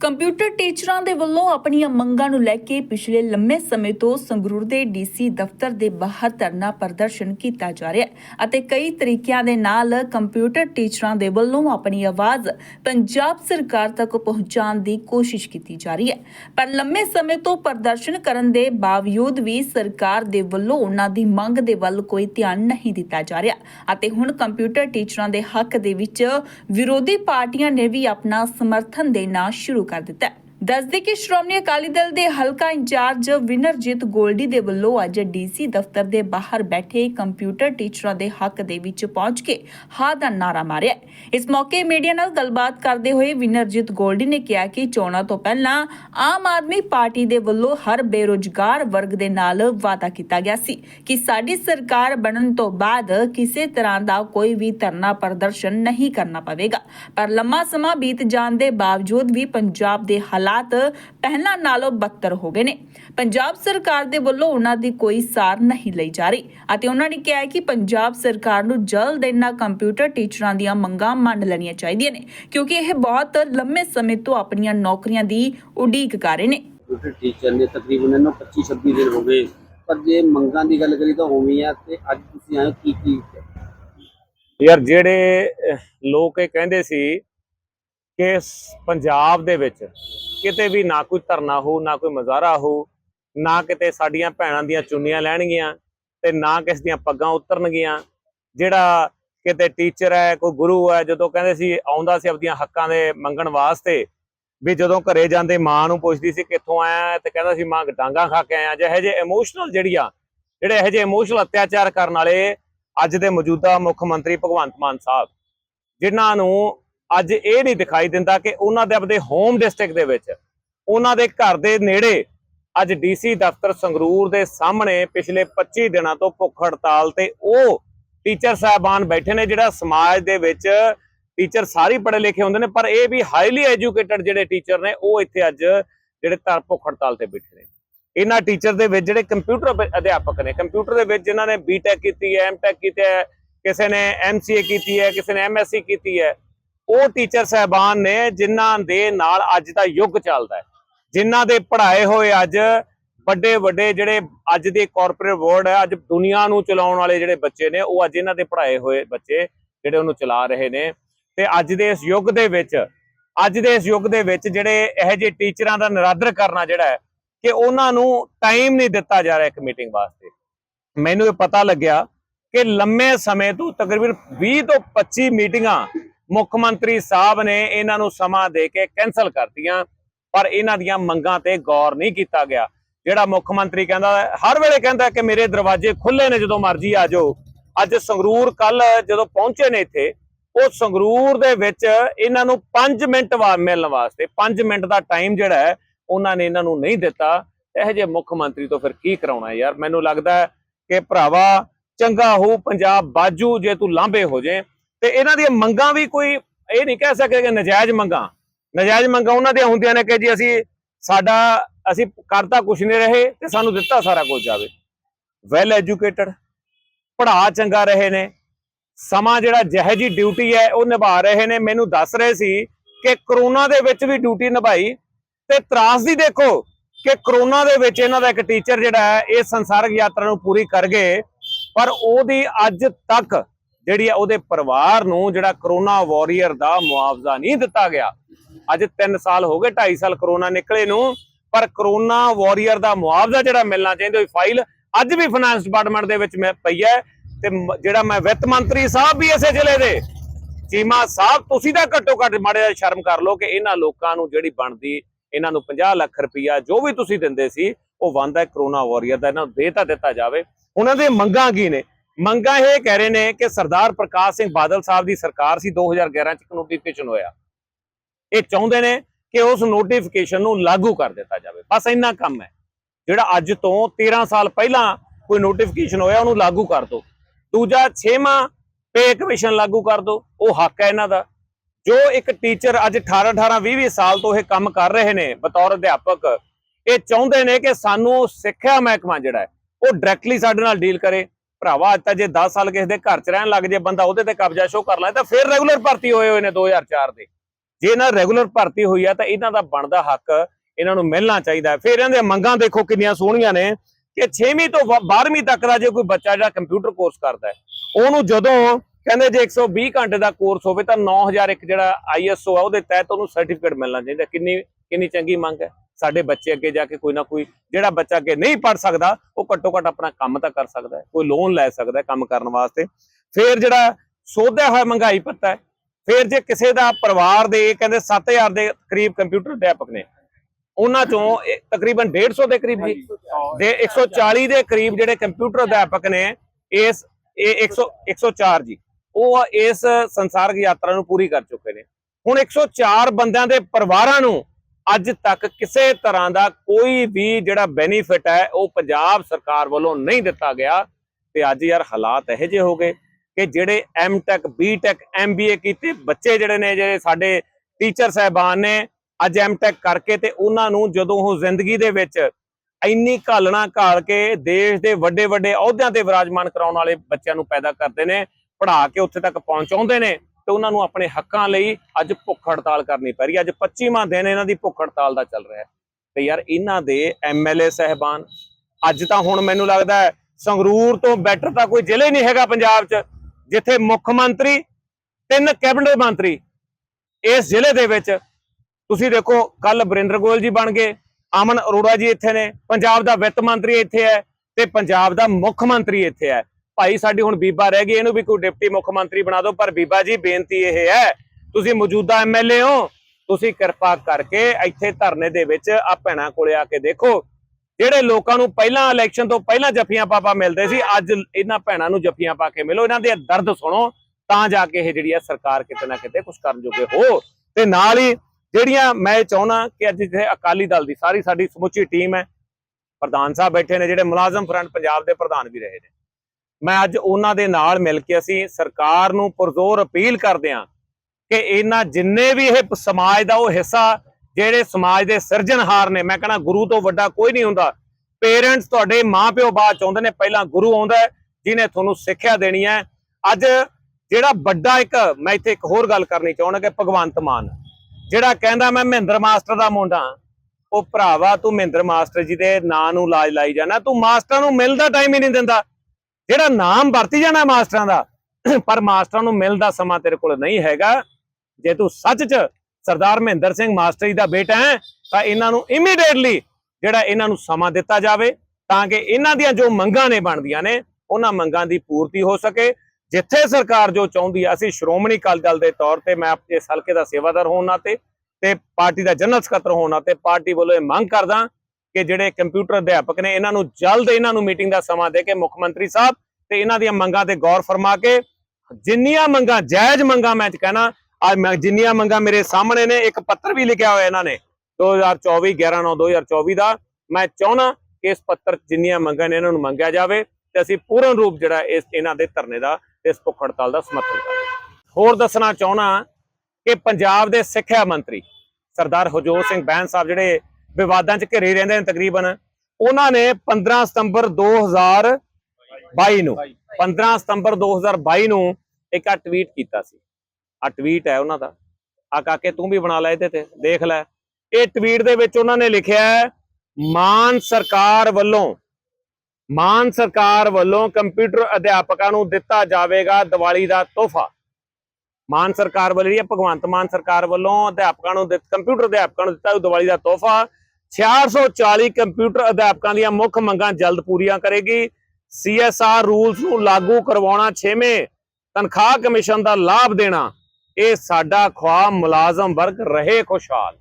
Computer ਟੀਚਰਾਂ ਦੇ ਵੱਲੋਂ ਆਪਣੀਆਂ ਮੰਗਾਂ ਨੂੰ ਲੈ ਕੇ ਪਿਛਲੇ ਲੰਮੇ ਸਮੇਂ ਤੋਂ ਸੰਗਰੂਰ ਦੇ ਡੀਸੀ ਦਫ਼ਤਰ ਦੇ ਬਾਹਰ ਧਰਨਾ ਪ੍ਰਦਰਸ਼ਨ ਕੀਤਾ ਜਾ ਰਿਹਾ ਹੈ ਅਤੇ ਕਈ ਤਰੀਕਿਆਂ ਦੇ ਨਾਲ ਕੰਪਿਊਟਰ ਟੀਚਰਾਂ ਦੇ ਵੱਲੋਂ ਆਪਣੀ ਆਵਾਜ਼ ਪੰਜਾਬ ਸਰਕਾਰ ਤੱਕ ਪਹੁੰਚਾਉਣ ਦੀ ਕੋਸ਼ਿਸ਼ ਕੀਤੀ ਜਾ ਰਹੀ ਹੈ। ਪਰ ਲੰਮੇ ਸਮੇਂ ਤੋਂ ਪ੍ਰਦਰਸ਼ਨ ਕਰਨ ਦੇ ਬਾਵਜੂਦ ਵੀ ਸਰਕਾਰ ਦੇ ਵੱਲੋਂ ਉਹਨਾਂ ਦੀ ਮੰਗ ਦੇ ਵੱਲ ਕੋਈ ਧਿਆਨ ਨਹੀਂ ਦਿੱਤਾ ਜਾ ਰਿਹਾ ਅਤੇ ਹੁਣ ਕੰਪਿਊਟਰ ਟੀਚਰਾਂ ਦੇ ਹੱਕ ਦੇ ਵਿੱਚ ਵਿਰੋਧੀ ਪਾਰਟੀਆਂ ਨੇ ਵੀ ਆਪਣਾ ਸਮਰਥਨ ਦੇਣਾ ਸ਼ੁਰੂ ਕਰ ਦਿੱਤਾ। ਹੈ ਦੱਸਦੇ ਕਿ ਸ਼੍ਰੋਮਣੀ ਅਕਾਲੀ ਦਲ ਦੇ ਹਲਕਾ ਇੰਚਾਰਜ ਵਿਨਰਜੀਤ ਗੋਲਡੀ ਦੇ ਵੱਲੋਂ ਅੱਜ ਡੀਸੀ ਦਫ਼ਤਰ ਦੇ ਬਾਹਰ ਬੈਠੇ ਕੰਪਿਊਟਰ ਟੀਚਰਾਂ ਦੇ ਹੱਕ ਦੇ ਵਿੱਚ ਪਹੁੰਚ ਕੇ ਹਾਂ ਦਾ ਨਾਰਾ ਮਾਰਿਆ ਇਸ ਮੌਕੇ ਮੀਡੀਆ ਨਾਲ ਗੱਲਬਾਤ ਕਰਦੇ ਹੋਏ ਵਿਨਰਜੀਤ ਗੋਲਡੀ ਨੇ ਕਿਹਾ ਕਿ ਚੋਣਾਂ ਤੋਂ ਪਹਿਲਾਂ ਆਮ ਆਦਮੀ ਪਾਰਟੀ ਦੇ ਵੱਲੋਂ ਹਰ ਬੇਰੋਜ਼ਗਾਰ ਵਰਗ ਦੇ ਨਾਲ ਵਾਅਦਾ ਕੀਤਾ ਗਿਆ ਸੀ ਕਿ ਸਾਡੀ ਸਰਕਾਰ ਬਣਨ ਤੋਂ ਬਾਅਦ ਕਿਸੇ ਤਰ੍ਹਾਂ ਦਾ ਕੋਈ ਵੀ ਧਰਨਾ ਪ੍ਰਦਰਸ਼ਨ ਨਹੀਂ ਕਰਨਾ ਪਵੇਗਾ। ਪਰ ਲੰਮਾ ਸਮਾਂ ਬੀਤ ਜਾਣ ਦੇ ਬਾਵਜੂਦ ਵੀ ਪੰਜਾਬ ਦੇ ਹਾਲਾਤ ਪਹਿਲਾਂ ਨਾਲੋਂ ਬੱਤਰ ਹੋ ਗਏ ਨੇ। ਪੰਜਾਬ ਸਰਕਾਰ ਦੇ ਵੱਲੋਂ ਉਹਨਾਂ ਦੀ ਕੋਈ ਸਾਰ ਨਹੀਂ ਲਈ ਜਾ ਰਹੀ ਅਤੇ ਉਹਨਾਂ ਨੇ ਕਿਹਾ ਹੈ ਕਿ ਪੰਜਾਬ ਸਰਕਾਰ ਨੂੰ ਜਲਦ ਇਹਨਾਂ ਕੰਪਿਊਟਰ ਟੀਚਰਾਂ ਦੀਆਂ ਮੰਗਾਂ ਮੰਨ ਲੈਣੀਆਂ ਚਾਹੀਦੀਆਂ ਨੇ ਕਿਉਂਕਿ ਇਹ ਬਹੁਤ ਲੰਮੇ ਸਮੇਂ ਤੋਂ ਆਪਣੀਆਂ ਨੌਕਰੀਆਂ ਦੀ ਉਡੀਕ ਕਰ ਰਹੇ ਨੇ। ਕੰਪਿਊਟਰ ਟੀਚਰ ਨੇ ਤਕਰੀਬਨ ਇਹਨੂੰ 25 26 ਦਿਨ ਹੋ ਗਏ ਪਰ ਜੇ ਮੰਗਾਂ ਦੀ ਗੱਲ ਕਰੀ ਤਾਂ ਉਵੇਂ ਹੀ ਆ ਤੇ ਅੱਜ ਤੁਸੀਂ ਆਏ ਕੀ ਕੀ ਯਾਰ ਜਿਹੜੇ ਲੋਕ ਇਹ ਕਹਿੰਦੇ ਸੀ ਕਿ ਸ- ਪੰਜਾਬ ਦੇ ਵਿੱਚ ਕਿਤੇ ਵੀ ਨਾ ਕੋਈ ਧਰਨਾ ਹੋ ਨਾ ਕੋਈ ਮੁਜ਼ਾਹਰਾ ਹੋ ਨਾ ਕਿਤੇ ਸਾਡੀਆਂ ਭੈਣਾਂ ਦੀਆਂ ਚੁੰਨੀਆਂ ਲੈਣਗੀਆਂ ਤੇ ਨਾ ਕਿਸ ਦੀਆਂ ਪੱਗਾਂ ਉਤਰਨਗੀਆਂ। ਜਿਹੜਾ ਕਿਤੇ ਟੀਚਰ ਹੈ, ਕੋਈ ਗੁਰੂ ਹੈ, ਜਦੋਂ ਕਹਿੰਦੇ ਸੀ, ਆਉਂਦਾ ਸੀ ਆਪਣੀਆਂ ਹੱਕਾਂ ਦੇ ਮੰਗਣ ਵਾਸਤੇ, ਵੀ ਜਦੋਂ ਘਰੇ ਜਾਂਦੇ ਮਾਂ ਨੂੰ ਪੁੱਛਦੀ ਸੀ, ਕਿੱਥੋਂ ਆਇਆ ਤੇ ਕਹਿੰਦਾ ਸੀ, ਮਾਂ, ਡਾਂਗਾ ਖਾ ਕੇ ਆਇਆ। ਜਿਹੇ ਜੇ ਇਮੋਸ਼ਨਲ ਜਿਹੜੀਆਂ ਜਿਹੜੇ ਇਹੋ ਜਿਹੇ ਇਮੋਸ਼ਨਲ ਅਤਿਆਚਾਰ ਕਰਨ ਵਾਲੇ ਅੱਜ ਦੇ ਮੌਜੂਦਾ ਮੁੱਖ ਮੰਤਰੀ ਭਗਵੰਤ ਮਾਨ ਸਾਹਿਬ, ਜਿਨ੍ਹਾਂ ਨੂੰ ਅੱਜ ਇਹ ਨਹੀਂ ਦਿਖਾਈ ਦਿੰਦਾ ਕਿ ਉਹਨਾਂ ਦੇ ਆਪਦੇ ਹੋਮ ਡਿਸਟ੍ਰਿਕਟ ਦੇ ਵਿੱਚ, ਉਹਨਾਂ ਦੇ ਘਰ ਦੇ ਨੇੜੇ ਅੱਜ ਡੀਸੀ ਦਫ਼ਤਰ ਸੰਗਰੂਰ ਦੇ ਸਾਹਮਣੇ ਪਿਛਲੇ 25 ਦਿਨਾਂ ਤੋਂ ਭੁੱਖ ਹੜਤਾਲ ਤੇ ਉਹ ਟੀਚਰ ਸਾਹਿਬਾਨ ਬੈਠੇ ਨੇ ਜਿਹੜਾ ਸਮਾਜ ਦੇ ਵਿੱਚ ਟੀਚਰ ਸਾਰੇ ਪੜ੍ਹੇ ਲਿਖੇ ਹੁੰਦੇ ਨੇ, ਪਰ ਇਹ ਵੀ ਹਾਈਲੀ ਐਜੂਕੇਟਡ ਜਿਹੜੇ ਟੀਚਰ ਨੇ, ਉਹ ਇੱਥੇ ਅੱਜ ਜਿਹੜੇ ਧਰ ਭੁੱਖ ਹੜਤਾਲ ਤੇ ਬੈਠੇ ਨੇ। ਇਹਨਾਂ ਟੀਚਰ ਦੇ ਵਿੱਚ ਜਿਹੜੇ ਕੰਪਿਊਟਰ ਅਧਿਆਪਕ ਨੇ ਕੰਪਿਊਟਰ ਦੇ ਵਿੱਚ ਜਿਨ੍ਹਾਂ ਨੇ ਬੀਟੈਕ ਕੀਤੀ ਹੈ ਐਮਟੈਕ ਕੀਤੀ ਹੈ, ਕਿਸੇ ਨੇ ਐਮਸੀਏ ਕੀਤੀ ਹੈ, ਕਿਸੇ ਨੇ ਐਮਐਸਸੀ ਕੀਤੀ ਹੈ ਉਹ ਟੀਚਰ ਸਹਿਬਾਨ ਨੇ ਜਿਨ੍ਹਾਂ ਦੇ ਨਾਲ ਅੱਜ ਦਾ ਯੁੱਗ ਚੱਲਦਾ ਹੈ। ਜਿਨ੍ਹਾਂ ਦੇ ਪੜ੍ਹਾਏ ਹੋਏ ਅੱਜ ਵੱਡੇ ਵੱਡੇ ਜਿਹੜੇ ਅੱਜ ਦੇ ਕਾਰਪੋਰੇਟ ਵਰਲਡ ਹੈ, ਅੱਜ ਦੁਨੀਆ ਨੂੰ ਚਲਾਉਣ ਵਾਲੇ ਜਿਹੜੇ ਬੱਚੇ ਨੇ, ਉਹ ਅੱਜ ਇਹਨਾਂ ਦੇ ਪੜ੍ਹਾਏ ਹੋਏ ਬੱਚੇ ਜਿਹੜੇ ਉਹਨੂੰ ਚਲਾ ਰਹੇ ਨੇ। ਤੇ ਅੱਜ ਦੇ ਇਸ ਯੁੱਗ ਦੇ ਵਿੱਚ, ਅੱਜ ਦੇ ਇਸ ਯੁੱਗ ਦੇ ਵਿੱਚ ਜਿਹੜੇ ਇਹੋ ਜਿਹੇ ਟੀਚਰਾਂ ਦਾ ਨਿਰਾਦਰ ਕਰਨਾ ਜਿਹੜਾ ਹੈ ਕਿ ਉਹਨਾਂ ਨੂੰ ਟਾਈਮ ਨਹੀਂ ਦਿੱਤਾ ਜਾ ਰਿਹਾ ਇੱਕ ਮੀਟਿੰਗ ਵਾਸਤੇ। ਮੈਨੂੰ ਇਹ ਪਤਾ ਲੱਗਿਆ ਕਿ ਲੰਮੇ ਸਮੇਂ ਤੋਂ ਤਕਰੀਬਨ 20 ਤੋਂ 25 ਮੀਟਿੰਗਾਂ ਮੁੱਖ ਮੰਤਰੀ ਸਾਹਿਬ ਨੇ ਇਹਨਾਂ ਨੂੰ ਸਮਾਂ ਦੇ ਕੇ ਕੈਨਸਲ ਕਰਤੀਆਂ, ਪਰ ਇਹਨਾਂ ਦੀਆਂ ਮੰਗਾਂ ਤੇ ਗੌਰ ਨਹੀਂ ਕੀਤਾ ਗਿਆ। ਜਿਹੜਾ ਮੁੱਖ ਮੰਤਰੀ ਕਹਿੰਦਾ, ਹਰ ਵੇਲੇ ਕਹਿੰਦਾ ਕਿ ਮੇਰੇ ਦਰਵਾਜ਼ੇ ਖੁੱਲੇ ਨੇ ਜਦੋਂ ਮਰਜ਼ੀ ਆ ਜਾਓ। ਅੱਜ ਸੰਗਰੂਰ ਕੱਲ ਜਦੋਂ ਪਹੁੰਚੇ ਨੇ ਇੱਥੇ, ਉਹ ਸੰਗਰੂਰ ਦੇ ਵਿੱਚ ਇਹਨਾਂ ਨੂੰ 5 ਮਿੰਟ ਵਾ ਮਿਲਣ ਵਾਸਤੇ 5 ਮਿੰਟ ਦਾ ਟਾਈਮ ਜਿਹੜਾ ਹੈ, ਉਹਨਾਂ ਨੇ ਇਹਨਾਂ ਨੂੰ ਨਹੀਂ ਦਿੱਤਾ। ਇਹੋ ਜਿਹੇ ਮੁੱਖ ਮੰਤਰੀ ਤੋਂ ਫਿਰ ਕੀ ਕਰਾਉਣਾ ਯਾਰ? ਮੈਨੂੰ ਲੱਗਦਾ ਕਿ ਭਰਾਵਾ, ਚੰਗਾ ਹੋ ਪੰਜਾਬ ਬਾਜੂ, ਜੇ ਤੂੰ ਲਾਂਭੇ ਹੋ ਜੇ ਤੇ ਇਹਨਾਂ ਦੀਆਂ ਮੰਗਾਂ ਵੀ ਕੋਈ ਇਹ ਨਹੀਂ ਕਹਿ ਸਕਦੇ ਕਿ ਨਜਾਇਜ਼ ਮੰਗਾਂ। ਨਜਾਇਜ਼ ਮੰਗਾਂ ਉਹਨਾਂ ਦੀਆਂ ਹੁੰਦੀਆਂ ਨੇ ਕਿ ਜੀ ਅਸੀਂ ਸਾਡਾ ਅਸੀਂ ਕਰਤਾ ਕੁਝ ਨਹੀਂ ਰਹੇ ਤੇ ਸਾਨੂੰ ਦਿੱਤਾ ਸਾਰਾ ਕੁਝ ਜਾਵੇ। ਵੈਲ ਐਜੂਕੇਟਡ ਪੜ੍ਹਾ ਚੰਗਾ ਰਹੇ ਨੇ, ਸਮਾਂ ਜਿਹੜਾ ਜਿਹੋ ਜੀ ਡਿਊਟੀ ਹੈ ਉਹ ਨਿਭਾ ਰਹੇ ਨੇ। ਮੈਨੂੰ ਦੱਸ ਰਹੇ ਸੀ ਕਿ ਕਰੋਨਾ ਦੇ ਵਿੱਚ ਵੀ ਡਿਊਟੀ ਨਿਭਾਈ ਤੇ ਤਰਾਸਦੀ ਦੇਖੋ ਕਿ ਕਰੋਨਾ ਦੇ ਵਿੱਚ ਇਹਨਾਂ ਦਾ ਇੱਕ ਟੀਚਰ ਜਿਹੜਾ ਹੈ, ਇਹ ਸੰਸਾਰਕ ਯਾਤਰਾ ਨੂੰ ਪੂਰੀ ਕਰ ਗਏ, ਪਰ ਉਹਦੀ ਅੱਜ ਤੱਕ ਜਿਹੜੀ ਆ ਉਹਦੇ ਪਰਿਵਾਰ ਨੂੰ ਜਿਹੜਾ ਕਰੋਨਾ ਵਾਰੀਅਰ ਦਾ ਮੁਆਵਜ਼ਾ ਨਹੀਂ ਦਿੱਤਾ ਗਿਆ। ਅੱਜ 3 ਸਾਲ ਹੋ ਗਏ 2.5 ਸਾਲ ਕਰੋਨਾ ਨਿਕਲੇ ਨੂੰ, ਪਰ ਕਰੋਨਾ ਵਾਰੀਅਰ ਦਾ ਮੁਆਵਜ਼ਾ ਜਿਹੜਾ ਮਿਲਣਾ ਚਾਹੀਦਾ ਉਹ ਫਾਈਲ ਅੱਜ ਵੀ ਫਾਈਨੈਂਸ ਡਿਪਾਰਟਮੈਂਟ ਦੇ ਵਿੱਚ ਮੈਂ ਪਈ ਹੈ ਤੇ ਜਿਹੜਾ ਮੈਂ ਵਿੱਤ ਮੰਤਰੀ ਸਾਹਿਬ ਵੀ ਇਸੇ ਜ਼ਿਲ੍ਹੇ ਦੇ। ਚੀਮਾ ਸਾਹਿਬ, ਤੁਸੀਂ ਤਾਂ ਘੱਟੋ ਘੱਟ ਮਾੜੇ ਜਿਹਾ ਸ਼ਰਮ ਕਰ ਲਓ ਕਿ ਇਹਨਾਂ ਲੋਕਾਂ ਨੂੰ ਜਿਹੜੀ ਬਣਦੀ, ਇਹਨਾਂ ਨੂੰ 50 ਲੱਖ ਰੁਪਈਆ ਜੋ ਵੀ ਤੁਸੀਂ ਦਿੰਦੇ ਸੀ, ਉਹ ਬੰਦਾ ਕਰੋਨਾ ਵਾਰੀਅਰ ਦਾ, ਇਹਨਾਂ ਨੂੰ ਦੇ ਤਾਂ ਦਿੱਤਾ ਜਾਵੇ। ਉਹਨਾਂ ਦੇ ਮੰਗਾਂ ਕੀ ਨੇ? ਮੰਗਾਂ ਇਹ ਕਹਿ ਰਹੇ ਨੇ ਕਿ ਸਰਦਾਰ ਪ੍ਰਕਾਸ਼ ਸਿੰਘ ਬਾਦਲ ਸਾਹਿਬ ਦੀ ਸਰਕਾਰ ਸੀ 2011 ਚ ਨੋਟੀਫਿਕੇਸ਼ਨ ਹੋਇਆ। ਇਹ ਚਾਹੁੰਦੇ ਨੇ ਕਿ ਉਸ ਨੋਟੀਫਿਕੇਸ਼ਨ ਨੂੰ ਲਾਗੂ ਕਰ ਦਿੱਤਾ ਜਾਵੇ। ਬਸ ਇੰਨਾ ਕੰਮ ਹੈ। ਜਿਹੜਾ ਅੱਜ ਤੋਂ 13 ਸਾਲ ਪਹਿਲਾਂ ਕੋਈ ਨੋਟੀਫਿਕੇਸ਼ਨ ਹੋਇਆ, ਉਹਨੂੰ ਲਾਗੂ ਕਰ ਦਿਓ। ਦੂਜਾ 6ਵਾਂ ਪੇ ਕਮਿਸ਼ਨ ਲਾਗੂ ਕਰ ਦਿਓ। ਉਹ ਹੱਕ ਹੈ ਇਹਨਾਂ ਦਾ। ਜੋ ਇੱਕ ਟੀਚਰ ਅੱਜ 18 18 20 20 ਸਾਲ ਤੋਂ ਇਹ ਕੰਮ ਕਰ ਰਹੇ ਨੇ, ਬਤੌਰ ਅਧਿਆਪਕ, ਇਹ ਚਾਹੁੰਦੇ ਨੇ ਕਿ ਸਾਨੂੰ ਸਿੱਖਿਆ ਮਹਿਕਮਾ ਜਿਹੜਾ ਹੈ, ਉਹ ਡਾਇਰੈਕਟਲੀ ਸਾਡੇ ਨਾਲ ਡੀਲ ਕਰੇ। ਭਰਾਵਾ, ਅੱਜ ਤਾਂ ਜੇ 10 ਸਾਲ ਕਿਸੇ ਦੇ ਘਰ 'ਚ ਰਹਿਣ ਲੱਗ ਜੇ, ਬੰਦਾ ਉਹਦੇ ਤੇ ਕਬਜ਼ਾ ਸ਼ੋ ਕਰ ਲੈ, ਤਾਂ ਫਿਰ ਰੈਗੂਲਰ ਭਰਤੀ ਹੋਏ ਹੋਏ ਨੇ 2004 ਦੇ। ਜੇ ਇਹਨਾਂ ਰੈਗੂਲਰ ਭਰਤੀ ਹੋਈ ਆ, ਤਾਂ ਇਹਨਾਂ ਦਾ ਬਣਦਾ ਹੱਕ ਇਹਨਾਂ ਨੂੰ ਮਿਲਣਾ ਚਾਹੀਦਾ ਫਿਰ ਇਹਨਾਂ ਦੀਆਂ ਮੰਗਾਂ ਦੇਖੋ ਕਿੰਨੀਆਂ ਸੋਹਣੀਆਂ ਨੇ ਕਿ 6ਵੀਂ ਤੋਂ 12ਵੀਂ ਤੱਕ ਦਾ ਜੇ ਕੋਈ ਬੱਚਾ ਜਿਹੜਾ ਕੰਪਿਊਟਰ ਕੋਰਸ ਕਰਦਾ ਹੈ, ਉਹਨੂੰ ਜਦੋਂ ਕਹਿੰਦੇ ਜੇ 120 ਘੰਟੇ ਦਾ ਕੋਰਸ ਹੋਵੇ, ਤਾਂ 9001 ਜਿਹੜਾ ਆਈਐਸਓ ਆ, ਉਹਦੇ ਤਹਿਤ ਉਹਨੂੰ ਸਰਟੀਫਿਕੇਟ ਮਿਲਣਾ ਚਾਹੀਦਾ। ਕਿੰਨੀ ਕਿੰਨੀ ਚੰਗੀ ਮੰਗ ਹੈ? ਸਾਡੇ ਬੱਚੇ ਅੱਗੇ ਜਾ ਕੇ ਕੋਈ ਨਾ ਕੋਈ ਜਿਹੜਾ ਬੱਚਾ ਅੱਗੇ ਨਹੀਂ ਪੜ ਸਕਦਾ ਉਹ ਘੱਟੋ ਘੱਟ ਆਪਣਾ ਕੰਮ ਤਾਂ ਕਰ ਸਕਦਾ ਹੈ ਕੋਈ ਲੋਨ ਲੈ ਸਕਦਾ ਹੈ ਕੰਮ ਕਰਨ ਵਾਸਤੇ। ਫਿਰ ਜਿਹੜਾ ਸੋਧਿਆ ਹੋਇਆ ਮਹਿੰਗਾਈ ਭੱਤਾ ਹੈ ਫਿਰ ਜੇ ਕਿਸੇ ਦਾ ਪਰਿਵਾਰ ਦੇ ਕਹਿੰਦੇ 7000 ਦੇ ਕਰੀਬ ਕੰਪਿਊਟਰ ਅਧਿਆਪਕ ਨੇ ਉਹਨਾਂ ਚੋਂ ਤਕਰੀਬਨ 150 ਦੇ ਕਰੀਬ ਜੀ ਦੇ 140 ਦੇ ਕਰੀਬ ਜਿਹੜੇ ਕੰਪਿਊਟਰ ਅਧਿਆਪਕ ਨੇ ਇਸ ਇਹ 100 104 ਜੀ ਉਹ ਇਸ ਸੰਸਾਰਕ ਯਾਤਰਾ ਨੂੰ ਪੂਰੀ ਕਰ ਚੁੱਕੇ ਨੇ। ਹੁਣ 104 ਬੰਦਿਆਂ ਦੇ ਪਰਿਵਾਰਾਂ ਨੂੰ ਅੱਜ ਤੱਕ ਕਿਸੇ ਤਰ੍ਹਾਂ ਦਾ ਕੋਈ ਵੀ ਜਿਹੜਾ ਬੈਨੀਫਿਟ ਹੈ, ਉਹ ਪੰਜਾਬ ਸਰਕਾਰ ਵੱਲੋਂ ਨਹੀਂ ਦਿੱਤਾ ਗਿਆ। ਤੇ ਅੱਜ ਯਾਰ ਹਾਲਾਤ ਇਹੋ ਜਿਹੇ ਹੋ ਗਏ ਕਿ ਜਿਹੜੇ ਐਮਟੈਕ ਬੀਟੈਕ ਐਮਬੀਏ ਕੀਤੇ ਬੱਚੇ ਜਿਹੜੇ ਨੇ, ਜਿਹੜੇ ਸਾਡੇ ਟੀਚਰ ਸਹਿਬਾਨ ਨੇ, ਅੱਜ ਐਮਟੈਕ ਕਰਕੇ ਤੇ ਉਹਨਾਂ ਨੂੰ ਜਦੋਂ ਉਹ ਜ਼ਿੰਦਗੀ ਦੇ ਵਿੱਚ ਇੰਨੀ ਘਾਲਣਾ ਘਾਲ ਕੇ ਦੇਸ਼ ਦੇ ਵੱਡੇ ਵੱਡੇ ਅਹੁਦਿਆਂ ਤੇ ਵਿਰਾਜਮਾਨ ਕਰਾਉਣ ਵਾਲੇ ਬੱਚਿਆਂ ਨੂੰ ਪੈਦਾ ਕਰਦੇ ਨੇ, ਪੜ੍ਹਾ ਕੇ ਉੱਥੇ ਤੱਕ ਪਹੁੰਚਾਉਂਦੇ ਨੇ ਤੇ ਉਹਨਾਂ ਨੂੰ ਆਪਣੇ ਹੱਕਾਂ ਲਈ ਅੱਜ ਭੁੱਖ ਹੜਤਾਲ ਕਰਨੀ ਪੈ ਰਹੀ ਹੈ। ਅੱਜ 25ਵਾਂ ਦਿਨ ਇਹਨਾਂ ਦੀ ਭੁੱਖ ਹੜਤਾਲ ਦਾ ਚੱਲ ਰਿਹਾ ਹੈ। ਤੇ ਯਾਰ ਇਹਨਾਂ ਦੇ ਐਮਐਲਏ ਸਹਿਬਾਨ, ਅੱਜ ਤਾਂ ਹੁਣ ਮੈਨੂੰ ਲੱਗਦਾ ਹੈ ਸੰਗਰੂਰ ਤੋਂ ਬੈਟਰ ਤਾਂ ਕੋਈ ਜ਼ਿਲ੍ਹਾ ਹੀ ਨਹੀਂ ਹੈਗਾ ਪੰਜਾਬ 'ਚ, ਜਿੱਥੇ ਮੁੱਖ ਮੰਤਰੀ, ਤਿੰਨ ਕੈਬਨਿਟ ਮੰਤਰੀ ਇਸ ਜ਼ਿਲ੍ਹੇ ਦੇ ਵਿੱਚ, ਤੁਸੀਂ ਦੇਖੋ ਕੱਲ ਬਰਿੰਦਰ ਗੋਇਲ ਜੀ ਬਣ ਗਏ, ਅਮਨ ਅਰੋੜਾ ਜੀ ਇੱਥੇ ਨੇ, ਪੰਜਾਬ ਦਾ ਵਿੱਤ ਮੰਤਰੀ ਇੱਥੇ ਹੈ ਤੇ ਪੰਜਾਬ ਦਾ ਮੁੱਖ ਮੰਤਰੀ ਇੱਥੇ ਹੈ। ਭਾਈ ਸਾਡੀ ਹੁਣ ਬੀਬਾ ਰਹਿ ਗਈ, ਇਹਨੂੰ ਵੀ ਕੋਈ ਡਿਪਟੀ ਮੁੱਖ ਮੰਤਰੀ ਬਣਾ ਦਿਓ, ਪਰ ਬੀਬਾ ਜੀ, ਬੇਨਤੀ ਇਹ ਹੈ, ਤੁਸੀਂ ਮੌਜੂਦਾ ਐਮਐਲਏ ਹੋ, ਤੁਸੀਂ ਕਿਰਪਾ ਕਰਕੇ ਇੱਥੇ ਧਰਨੇ ਦੇ ਵਿੱਚ ਆ ਭੈਣਾਂ ਕੋਲੇ ਆ ਕੇ ਦੇਖੋ, ਜਿਹੜੇ ਲੋਕਾਂ ਨੂੰ ਪਹਿਲਾਂ ਇਲੈਕਸ਼ਨ ਤੋਂ ਪਹਿਲਾਂ ਜੱਫੀਆਂ ਪਾਪਾ ਮਿਲਦੇ ਸੀ, ਅੱਜ ਇਹਨਾਂ ਭੈਣਾਂ ਨੂੰ ਜੱਫੀਆਂ ਪਾ ਕੇ ਮਿਲੋ, ਇਹਨਾਂ ਦੇ ਦਰਦ ਸੁਣੋ, ਤਾਂ ਜਾ ਕੇ ਇਹ ਜਿਹੜੀ ਆ ਸਰਕਾਰ ਕਿਤੇ ਨਾ ਕਿਤੇ ਕੁਝ ਕਰਨ ਜੋਗੇ ਹੋ। ਤੇ ਨਾਲ ਹੀ ਜਿਹੜੀਆਂ ਮੈਂ ਚਾਹੁੰਦਾ ਕਿ ਅੱਜ ਇੱਥੇ ਅਕਾਲੀ ਦਲ ਦੀ ਸਾਰੀ ਸਾਡੀ ਸਮੁੱਚੀ ਟੀਮ ਹੈ, ਪ੍ਰਧਾਨ ਸਾਹਿਬ ਬੈਠੇ ਨੇ, ਜਿਹੜੇ ਮੁਲਾਜ਼ਮ ਫਰੰਟ ਪੰਜਾਬ ਦੇ ਪ੍ਰਧਾਨ ਵੀ ਰਹੇ ਨੇ। ਮੈਂ ਅੱਜ ਉਹਨਾਂ ਦੇ ਨਾਲ ਮਿਲ ਕੇ ਅਸੀਂ ਸਰਕਾਰ ਨੂੰ ਪੁਰਜ਼ੋਰ ਅਪੀਲ ਕਰਦੇ ਹਾਂ ਕਿ ਇਹਨਾਂ ਜਿੰਨੇ ਵੀ ਇਹ ਸਮਾਜ ਦਾ ਉਹ ਹਿੱਸਾ ਜਿਹੜੇ ਸਮਾਜ ਦੇ ਸਿਰਜਣਹਾਰ ਨੇ, ਮੈਂ ਕਹਿੰਦਾ ਗੁਰੂ ਤੋਂ ਵੱਡਾ ਕੋਈ ਨਹੀਂ ਹੁੰਦਾ। ਪੇਰੈਂਟਸ ਤੁਹਾਡੇ ਮਾਪਿਓ ਬਾਅਦ ਚਾਹੁੰਦੇ ਨੇ, ਪਹਿਲਾਂ ਗੁਰੂ ਆਉਂਦਾ ਜਿਹਨੇ ਤੁਹਾਨੂੰ ਸਿੱਖਿਆ ਦੇਣੀ ਹੈ। ਅੱਜ ਜਿਹੜਾ ਵੱਡਾ ਇੱਕ, ਮੈਂ ਇੱਥੇ ਇੱਕ ਹੋਰ ਗੱਲ ਕਰਨੀ ਚਾਹੁੰਦਾ ਕਿ ਭਗਵੰਤ ਮਾਨ, ਜਿਹੜਾ ਕਹਿੰਦਾ ਮੈਂ ਮਹਿੰਦਰ ਮਾਸਟਰ ਦਾ ਮੁੰਡਾ ਉਹ ਭਰਾਵਾ, ਤੂੰ ਮਹਿੰਦਰ ਮਾਸਟਰ ਜੀ ਦੇ ਨਾਂ ਨੂੰ ਲਾਜ ਲਾਈ ਜਾਣਾ, ਤੂੰ ਮਾਸਟਰਾਂ ਨੂੰ ਮਿਲਦਾ ਟਾਈਮ ਹੀ ਨਹੀਂ ਦਿੰਦਾ। ਜਿਹੜਾ ਨਾਮ ਵਰਤੀ ਜਾਣਾ ਮਾਸਟਰਾਂ ਦਾ, ਪਰ ਮਾਸਟਰਾਂ ਨੂੰ ਮਿਲਦਾ ਸਮਾਂ ਤੇਰੇ ਕੋਲ ਨਹੀਂ ਹੈਗਾ। ਜੇ ਤੂੰ ਸੱਚ 'ਚ ਸਰਦਾਰ ਮਹਿੰਦਰ ਸਿੰਘ ਮਾਸਟਰ ਜੀ ਦਾ ਬੇਟਾ ਹੈ, ਤਾਂ ਇਹਨਾਂ ਨੂੰ ਇਮੀਡੀਏਟਲੀ ਜਿਹੜਾ ਇਹਨਾਂ ਨੂੰ ਸਮਾਂ ਦਿੱਤਾ ਜਾਵੇ, ਤਾਂ ਕਿ ਇਹਨਾਂ ਦੀਆਂ ਜੋ ਮੰਗਾਂ ਨੇ ਬਣਦੀਆਂ ਨੇ, ਉਹਨਾਂ ਮੰਗਾਂ ਦੀ ਪੂਰਤੀ ਹੋ ਸਕੇ। ਜਿੱਥੇ ਸਰਕਾਰ ਜੋ ਚਾਹੁੰਦੀ ਹੈ ਅਸੀਂ ਸ਼੍ਰੋਮਣੀ ਅਕਾਲੀ ਦਲ ਦੇ ਤੌਰ ਤੇ ਮੈਂ ਇਸ ਹਲਕੇ ਦਾ ਸੇਵਾਦਾਰ ਹੋਣ ਨਾਤੇ ਤੇ ਪਾਰਟੀ ਦਾ ਜਨਰਲ ਸਕੱਤਰ ਹੋਣ ਨਾਤੇ ਪਾਰਟੀ ਵੱਲੋਂ ਇਹ ਮੰਗ ਕਰਦਾ ਕਿ ਜਿਹੜੇ ਕੰਪਿਊਟਰ ਅਧਿਆਪਕ ਨੇ, ਇਹਨਾਂ ਨੂੰ ਜਲਦ ਇਹਨਾਂ ਨੂੰ ਮੀਟਿੰਗ ਦਾ ਸਮਾਂ ਦੇ ਕੇ ਮੁੱਖ ਮੰਤਰੀ ਸਾਹਿਬ ਤੇ ਇਹਨਾਂ ਦੀਆਂ ਮੰਗਾਂ ਤੇ ਗੌਰ ਫਰਮਾ ਕੇ, ਜਿੰਨੀਆਂ ਮੰਗਾਂ, ਜਾਇਜ਼ ਮੰਗਾਂ ਮੈਂ ਕਹਿਣਾ, ਅੱਜ ਜਿੰਨੀਆਂ ਮੰਗਾਂ ਮੇਰੇ ਸਾਹਮਣੇ ਨੇ, ਇੱਕ ਪੱਤਰ ਵੀ ਲਿਖਿਆ ਹੋਇਆ ਇਹਨਾਂ ਨੇ 2024 11 9 2024 ਦਾ ਮੈਂ ਚਾਹਣਾ ਕਿ ਇਸ ਪੱਤਰ ਜਿੰਨੀਆਂ ਮੰਗਾਂ ਨੇ ਇਹਨਾਂ ਨੂੰ ਮੰਗਿਆ ਜਾਵੇ ਤੇ ਅਸੀਂ ਪੂਰਨ ਰੂਪ ਜਿਹੜਾ ਇਸ, ਇਹਨਾਂ ਦੇ ਧਰਨੇ ਦਾ ਤੇ ਇਸ ਭੁੱਖ ਹੜਤਾਲ ਦਾ ਸਮਰਥਨ ਕਰਾਂਗੇ। ਹੋਰ ਦੱਸਣਾ ਚਾਹਣਾ ਕਿ ਪੰਜਾਬ ਦੇ ਸਿੱਖਿਆ ਮੰਤਰੀ ਸਰਦਾਰ ਹਜੋਤ ਸਿੰਘ ਬੈਂਸ ਸਾਹਿਬ ਜਿਹੜੇ ਵਿਵਾਦਾਂ 'ਚ ਘਿਰੇ ਰਹਿੰਦੇ ਨੇ ਤਕਰੀਬਨ। ਉਹਨਾਂ ਨੇ 15 ਸਤੰਬਰ 2022 ਨੂੰ 15 ਸਤੰਬਰ 2022 ਨੂੰ ਇੱਕ ਆ ਟਵੀਟ ਕੀਤਾ ਸੀ। ਆ ਟਵੀਟ ਹੈ ਉਹਨਾਂ ਦਾ। ਆ ਕਾਕੇ ਤੂੰ ਵੀ ਬਣਾ ਲੈ ਇਹਦੇ ਤੇ, ਦੇਖ ਲੈ। ਇਹ ਟਵੀਟ ਦੇ ਵਿੱਚ ਉਹਨਾਂ ਨੇ ਲਿਖਿਆ ਮਾਨ ਸਰਕਾਰ ਵੱਲੋਂ, ਮਾਨ ਸਰਕਾਰ ਵੱਲੋਂ ਕੰਪਿਊਟਰ ਅਧਿਆਪਕਾਂ ਨੂੰ ਦਿੱਤਾ ਜਾਵੇਗਾ ਦੀਵਾਲੀ ਦਾ ਤੋਹਫਾ। ਮਾਨ ਸਰਕਾਰ ਵੱਲੋਂ ਜਿਹੜੀ ਹੈ, ਭਗਵੰਤ ਮਾਨ ਸਰਕਾਰ ਵੱਲੋਂ ਅਧਿਆਪਕਾਂ ਨੂੰ ਕੰਪਿਊਟਰ ਅਧਿਆਪਕਾਂ ਨੂੰ ਦਿੱਤਾ ਦੀਵਾਲੀ ਦਾ ਤੋਹਫਾ। 640 ਕੰਪਿਊਟਰ ਅਧਿਆਪਕਾਂ ਦੀਆਂ ਮੁੱਖ ਮੰਗਾਂ ਜਲਦ ਪੂਰੀਆਂ ਕਰੇਗੀ। ਸੀਐਸਆਰ ਰੂਲਸ ਨੂੰ ਲਾਗੂ ਕਰਵਾਉਣਾ 6ਵੇਂ ਤਨਖਾਹ ਕਮਿਸ਼ਨ ਦਾ ਲਾਭ ਦੇਣਾ। ਇਹ ਸਾਡਾ ਖੁਆਬ ਮੁਲਾਜ਼ਮ ਵਰਗ ਰਹੇ ਖੁਸ਼ਹਾਲ।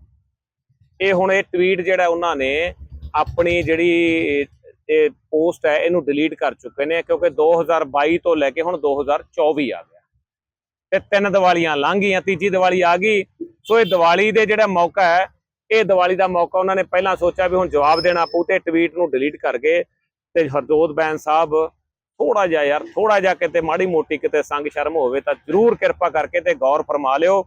ਇਹ ਹੁਣ ਇਹ ਟਵੀਟ ਜਿਹੜਾ ਉਹਨਾਂ ਨੇ ਆਪਣੀ ਜਿਹੜੀ ਇਹ ਪੋਸਟ ਹੈ, ਇਹਨੂੰ ਡਿਲੀਟ ਕਰ ਚੁੱਕੇ ਨੇ ਕਿਉਂਕਿ 2022 ਤੋਂ ਲੈ ਕੇ ਹੁਣ 2024 ਆ ਗਿਆ। ਤੇ ਤਿੰਨ ਦੀਵਾਲੀਆਂ ਲੰਘ ਗਈਆਂ, ਤੀਜੀ ਦੀਵਾਲੀ ਆ ਗਈ। ਸੋ ਇਹ ਦੀਵਾਲੀ ਦੇ ਜਿਹੜਾ ਮੌਕਾ ਹੈ ਇਹ ਦੀਵਾਲੀ ਦਾ ਮੌਕਾ ਉਹਨਾਂ ਨੇ ਪਹਿਲਾਂ ਸੋਚਿਆ ਵੀ ਹੁਣ ਜਵਾਬ ਦੇਣਾ ਪਊ ਤੇ ਟਵੀਟ ਨੂੰ ਡਿਲੀਟ ਕਰ ਗਏ ਤੇ ਹਰਜੋਤ ਬੈਨ ਸਾਹਿਬ ਥੋੜਾ ਜਿਹਾ ਯਾਰ ਥੋੜਾ ਜਿਹਾ ਕਿਤੇ ਮਾੜੀ ਮੋਟੀ ਕਿਤੇ ਸੰਗ ਸ਼ਰਮ ਹੋਵੇ ਤਾਂ ਜਰੂਰ ਕਿਰਪਾ ਕਰਕੇ ਤੇ ਗੌਰ ਫਰਮਾ ਲਿਓ।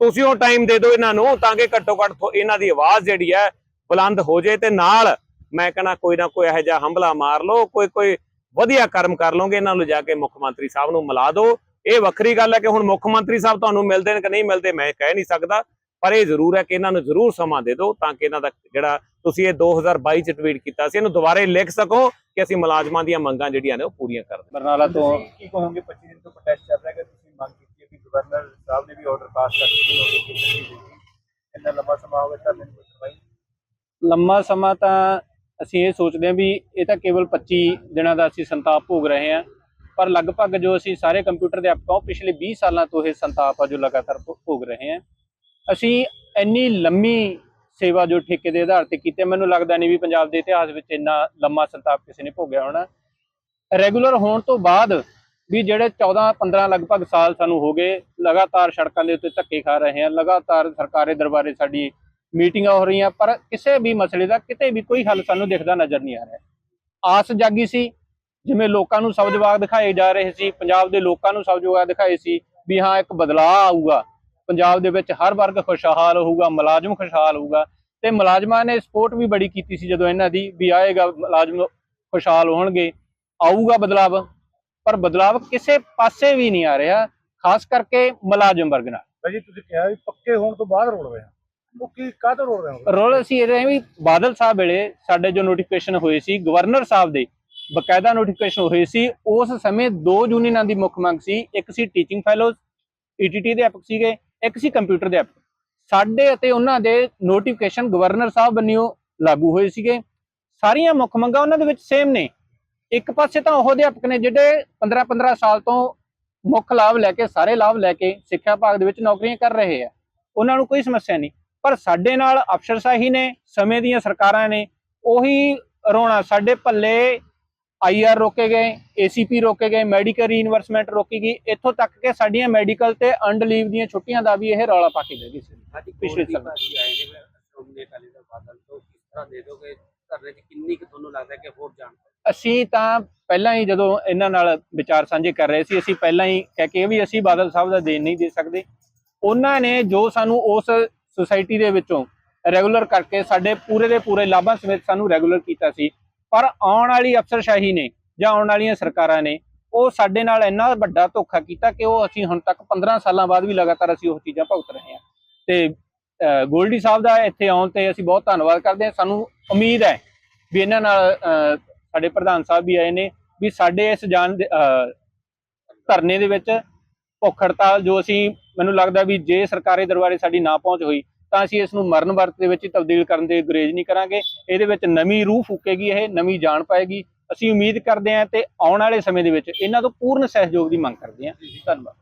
ਤੁਸੀਂ ਉਹ ਟਾਈਮ ਦੇ ਦਿਓ ਇਹਨਾਂ ਨੂੰ ਤਾਂ ਕਿ ਘੱਟੋ ਘੱਟ ਇਹਨਾਂ ਦੀ ਆਵਾਜ਼ ਜਿਹੜੀ ਹੈ ਬੁਲੰਦ ਹੋ ਜੇ ਤੇ ਨਾਲ ਮੈਂ ਕਹਿੰਦਾ ਕੋਈ ਨਾ ਕੋਈ ਇਹੋ ਜਿਹਾ ਹਮਲਾ ਮਾਰ ਲਓ, ਕੋਈ ਕੋਈ ਵਧੀਆ ਕਰਮ ਕਰ ਲਓਗੇ, ਇਹਨਾਂ ਨੂੰ ਜਾ ਕੇ ਮੁੱਖ ਮੰਤਰੀ ਸਾਹਿਬ ਨੂੰ ਮਿਲਾ ਦਿਓ। ਇਹ ਵੱਖਰੀ ਗੱਲ ਹੈ ਕਿ ਹੁਣ ਮੁੱਖ ਮੰਤਰੀ ਸਾਹਿਬ ਤੁਹਾਨੂੰ ਮਿਲਦੇ ਨੇ ਕਿ ਨਹੀਂ ਮਿਲਦੇ ਮੈਂ ਕਹਿ ਨਹੀਂ ਸਕਦਾ। ਪਰ ਇਹ ਜ਼ਰੂਰ ਹੈ ਕਿ ਇਹਨਾਂ ਨੂੰ ਜ਼ਰੂਰ ਸਮਾਂ ਦੇ ਦਿਓ ਤਾਂ ਕਿ ਇਹਨਾਂ ਦਾ ਜਿਹੜਾ ਤੁਸੀਂ ਇਹ 2022 ਚ ਟਵੀਟ ਕੀਤਾ ਸੀ ਇਹਨੂੰ ਦੁਬਾਰੇ ਲਿਖ ਸਕੋ ਕਿ ਅਸੀਂ ਮੁਲਾਜ਼ਮਾਂ ਦੀਆਂ ਮੰਗਾਂ ਜਿਹੜੀਆਂ ਨੇ ਉਹ ਪੂਰੀਆਂ ਕਰ ਦਿੰਦੇ ਬਰਨਾਲਾ ਤੋਂ ਕੀ ਕਹੋਗੇ 25 ਦਿਨ ਤੋਂ ਪ੍ਰੋਟੈਸਟ ਚੱਲ ਰਿਹਾ ਹੈ ਕਿ ਤੁਸੀਂ ਮੰਗ ਕੀਤੀ ਹੈ ਕਿ ਗਵਰਨਰ ਸਾਹਿਬ ਨੇ ਵੀ ਆਰਡਰ ਪਾਸ ਕਰ ਦਿੱਤੇ ਇੰਨਾ ਲੰਬਾ ਸਮਾਂ ਹੋ ਗਿਆ ਤਾਂ ਮੈਨੂੰ ਸੁਣਵਾਈ। ਲੰਮਾ ਸਮਾਂ ਤਾਂ ਅਸੀਂ ਇਹ ਸੋਚਦੇ ਹਾਂ ਵੀ ਇਹ ਤਾਂ ਕੇਵਲ 25 ਦਿਨਾਂ ਦਾ ਅਸੀਂ ਸੰਤਾਪ ਭੋਗ ਰਹੇ ਹਾਂ ਪਰ ਲਗਭਗ ਜੋ ਅਸੀਂ ਸਾਰੇ ਕੰਪਿਊਟਰ ਦੇ ਅਧਿਆਪਕ ਪਿਛਲੇ 20 ਸਾਲਾਂ ਤੋਂ ਇਹ ਸੰਤਾਪ ਆ ਜੋ ਲਗਾਤਾਰ ਭੋਗ ਰਹੇ ਹਾਂ ਅਸੀਂ ਇੰਨੀ ਲੰਮੀ ਸੇਵਾ ਜੋ ਠੇਕੇ ਦੇ ਆਧਾਰ ਤੇ ਕੀਤੀ ਮੈਨੂੰ ਲੱਗਦਾ ਨਹੀਂ ਵੀ ਪੰਜਾਬ ਦੇ ਇਤਿਹਾਸ ਵਿੱਚ ਇੰਨਾ ਲੰਮਾ ਸੰਤਾਪ ਕਿਸੇ ਨੇ ਭੋਗਿਆ ਹੋਣਾ। ਰੈਗੂਲਰ ਹੋਣ ਤੋਂ ਬਾਅਦ ਵੀ ਜਿਹੜੇ 14 15 ਲਗਭਗ ਸਾਲ ਸਾਨੂੰ ਹੋ ਗਏ, ਲਗਾਤਾਰ ਸੜਕਾਂ ਦੇ ਉੱਤੇ ਧੱਕੇ ਖਾ ਰਹੇ ਹਾਂ, ਲਗਾਤਾਰ ਸਰਕਾਰੀ ਦਰਬਾਰੇ ਸਾਡੀ ਮੀਟਿੰਗਾਂ ਹੋ ਰਹੀਆਂ, ਪਰ ਕਿਸੇ ਵੀ ਮਸਲੇ ਦਾ ਕਿਤੇ ਵੀ ਕੋਈ ਹੱਲ ਸਾਨੂੰ ਦਿਖਦਾ ਨਜ਼ਰ ਨਹੀਂ ਆ ਰਿਹਾ। ਆਸ ਜਾਗੀ ਸੀ, ਜਿਵੇਂ ਲੋਕਾਂ ਨੂੰ ਸਭ ਦਿਖਾਏ ਜਾ ਰਹੇ ਸੀ, ਪੰਜਾਬ ਦੇ ਲੋਕਾਂ ਨੂੰ ਸਭ ਜਵਾਬ ਦਿਖਾਏ ਸੀ ਵੀ ਹਾਂ, ਇੱਕ ਬਦਲਾਅ ਆਊਗਾ। ਪੰਜਾਬ ਦੇ ਵਿੱਚ ਹਰ ਵਰਗ ਖੁਸ਼ਹਾਲ ਹੋਊਗਾ ਮੁਲਾਜ਼ਮ ਖੁਸ਼ਹਾਲ ਹੋਊਗਾ ਤੇ ਮੁਲਾਜ਼ਮਾਂ ਨੇ ਸਪੋਰਟ ਵੀ ਬੜੀ ਕੀਤੀ ਸੀ ਜਦੋਂ ਇਹਨਾਂ ਦੀ ਵੀ ਆਏਗਾ ਮੁਲਾਜ਼ਮ ਖੁਸ਼ਹਾਲ ਹੋਣਗੇ ਆਊਗਾ ਬਦਲਾਵ ਪਰ ਬਦਲਾਵ ਕਿਸੇ ਪਾਸੇ ਵੀ ਨਹੀਂ ਆ ਰਿਹਾ ਖਾਸ ਕਰਕੇ ਮੁਲਾਜ਼ਮ ਵਰਗ ਨਾਲ। ਭਾਜੀ ਤੁਸੀਂ ਕਿਹਾ ਵੀ ਪੱਕੇ ਹੋਣ ਤੋਂ ਬਾਅਦ ਰੋੜ ਰਹੇ ਆ ਉਹ ਕੀ ਕਾਹ ਤੋਂ ਰੋੜ ਰਹੇ ਹੋ ਰੋਲ ਅਸੀਂ ਇਹ ਰਹੇ ਵੀ ਬਾਦਲ ਸਾਹਿਬ ਵੇਲੇ ਸਾਡੇ ਜੋ ਨੋਟੀਫਿਕੇਸ਼ਨ ਹੋਏ ਸੀ ਗਵਰਨਰ ਸਾਹਿਬ ਦੇ ਬਕਾਇਦਾ ਨੋਟੀਫਿਕੇਸ਼ਨ ਹੋਏ ਸੀ ਉਸ ਸਮੇਂ ਦੋ ਯੂਨੀਅਨਾਂ ਦੀ ਮੁੱਖ ਮੰਗ ਸੀ ਇੱਕ ਸੀ ਟੀਚਿੰਗ ਫੈਲੋਜ਼ ਈਟੀਟੀ ਦੇ ਅਧਿਆਪਕ ਸੀਗੇ ਇੱਕ ਸੀ ਕੰਪਿਊਟਰ ਦੇ ਅਧਿਆਪਕ ਸਾਡੇ ਅਤੇ ਉਹਨਾਂ ਦੇ ਨੋਟੀਫਿਕੇਸ਼ਨ ਗਵਰਨਰ ਸਾਹਿਬ ਵੱਲੋਂ ਲਾਗੂ ਹੋਏ ਸੀਗੇ। ਸਾਰੀਆਂ ਮੁੱਖ ਮੰਗਾਂ ਉਹਨਾਂ ਦੇ ਵਿੱਚ ਸੇਮ ਨੇ। ਇੱਕ ਪਾਸੇ ਤਾਂ ਉਹ ਅਧਿਆਪਕ ਨੇ ਜਿਹੜੇ 15-15 ਸਾਲ ਤੋਂ ਮੁੱਖ ਲਾਭ ਲੈ ਕੇ, ਸਾਰੇ ਲਾਭ ਲੈ ਕੇ ਸਿੱਖਿਆ ਭਾਗ ਦੇ ਵਿੱਚ ਨੌਕਰੀਆਂ ਕਰ ਰਹੇ ਆ। ਉਹਨਾਂ ਨੂੰ ਕੋਈ ਸਮੱਸਿਆ ਨਹੀਂ। ਪਰ ਸਾਡੇ ਨਾਲ ਅਫਸਰਸ਼ਾਹੀ ਨੇ, ਸਮੇਂ ਦੀਆਂ ਸਰਕਾਰਾਂ ਨੇ, ਉਹੀ ਰੋਣਾ ਸਾਡੇ ਪੱਲੇ ਆਈਆਰ ਰੋਕੇ ਗਏ ਏਸੀਪੀ ਰੋਕੇ ਗਏ ਮੈਡੀਕਲ ਰੀਇਨਵਰਸਮੈਂਟ ਰੋਕੀ ਗਈ। ਇੱਥੋਂ ਤੱਕ ਕਿ ਸਾਡੀਆਂ ਮੈਡੀਕਲ ਤੇ ਅੰਡ ਲੀਵ ਦੀਆਂ ਛੁੱਟੀਆਂ ਦਾ ਵੀ ਇਹ ਰੌਲਾ ਪਾ ਕੇ ਸੀ। ਅੱਜ ਪਿਛਲੇ ਸਾਲ। ਅਸੀਂ ਤਾਂ ਪਹਿਲਾਂ ਹੀ ਜਦੋਂ ਇਹਨਾਂ ਨਾਲ ਵਿਚਾਰ ਸਾਂਝੇ ਕਰ ਰਹੇ ਸੀ ਅਸੀਂ ਪਹਿਲਾਂ ਹੀ ਕਹਿ ਕੇ ਵੀ ਅਸੀਂ ਬਾਦਲ ਸਾਹਿਬ ਦਾ ਦੇਣ ਨਹੀਂ ਦੇ ਸਕਦੇ। ਉਹਨਾਂ ਨੇ ਜੋ ਸਾਨੂੰ ਉਸ ਸੁਸਾਇਟੀ ਦੇ ਵਿੱਚੋਂ ਰੈਗੂਲਰ ਕਰਕੇ ਸਾਡੇ ਪੂਰੇ ਦੇ ਪੂਰੇ ਲਾਭਾਂ ਸਮੇਤ ਸਾਨੂੰ ਰੈਗੂਲਰ ਕੀਤਾ ਸੀ। ਪਰ ਆਉਣ ਵਾਲੀ ਅਫਸਰਸ਼ਾਹੀ ਨੇ ਜਾਂ ਆਉਣ ਵਾਲੀਆਂ ਸਰਕਾਰਾਂ ਨੇ ਉਹ ਸਾਡੇ ਨਾਲ ਇੰਨਾ ਵੱਡਾ ਧੋਖਾ ਕੀਤਾ ਕਿ ਉਹ ਅਸੀਂ ਹੁਣ ਤੱਕ 15 ਸਾਲਾਂ ਬਾਅਦ ਵੀ ਲਗਾਤਾਰ ਅਸੀਂ ਉਹ ਚੀਜ਼ਾਂ ਭੁਗਤ ਰਹੇ ਹਾਂ। ਤੇ ਗੋਲਡੀ ਸਾਹਿਬ ਦਾ ਇੱਥੇ ਆਉਣ ਤੇ ਅਸੀਂ ਬਹੁਤ ਧੰਨਵਾਦ ਕਰਦੇ ਹਾਂ। ਸਾਨੂੰ ਉਮੀਦ ਹੈ ਵੀ ਇਹਨਾਂ ਨਾਲ ਸਾਡੇ ਪ੍ਰਧਾਨ ਸਾਹਿਬ ਵੀ ਆਏ ਨੇ ਵੀ ਸਾਡੇ ਇਸ ਜਾਣ ਦੇ, ਧਰਨੇ ਦੇ ਵਿੱਚ ਭੁੱਖ ਹੜਤਾਲ ਜੋ ਅਸੀਂ ਮੈਨੂੰ ਲੱਗਦਾ ਵੀ ਜੇ ਸਰਕਾਰੀ ਦਰਬਾਰੇ ਸਾਡੀ ਨਾ ਪਹੁੰਚ ਹੋਈ ਤਾਂ ਅਸੀਂ ਇਸ ਨੂੰ ਮਰਨ ਵਰਤ ਦੇ ਵਿੱਚ ਤਬਦੀਲ ਕਰਨ ਦੇ ਗੁਰੇਜ਼ ਨਹੀਂ ਕਰਾਂਗੇ। ਇਹਦੇ ਵਿੱਚ ਨਵੀਂ ਰੂਹ ਫੂਕੇਗੀ ਇਹ, ਨਵੀਂ ਜਾਨ ਪਾਏਗੀ। ਅਸੀਂ ਉਮੀਦ ਕਰਦੇ ਹਾਂ ਤੇ ਆਉਣ ਵਾਲੇ ਸਮੇਂ ਦੇ ਵਿੱਚ ਇਹਨਾਂ ਤੋਂ ਪੂਰਨ ਸਹਿਯੋਗ ਦੀ ਮੰਗ ਕਰਦੇ ਹਾਂ। ਧੰਨਵਾਦ।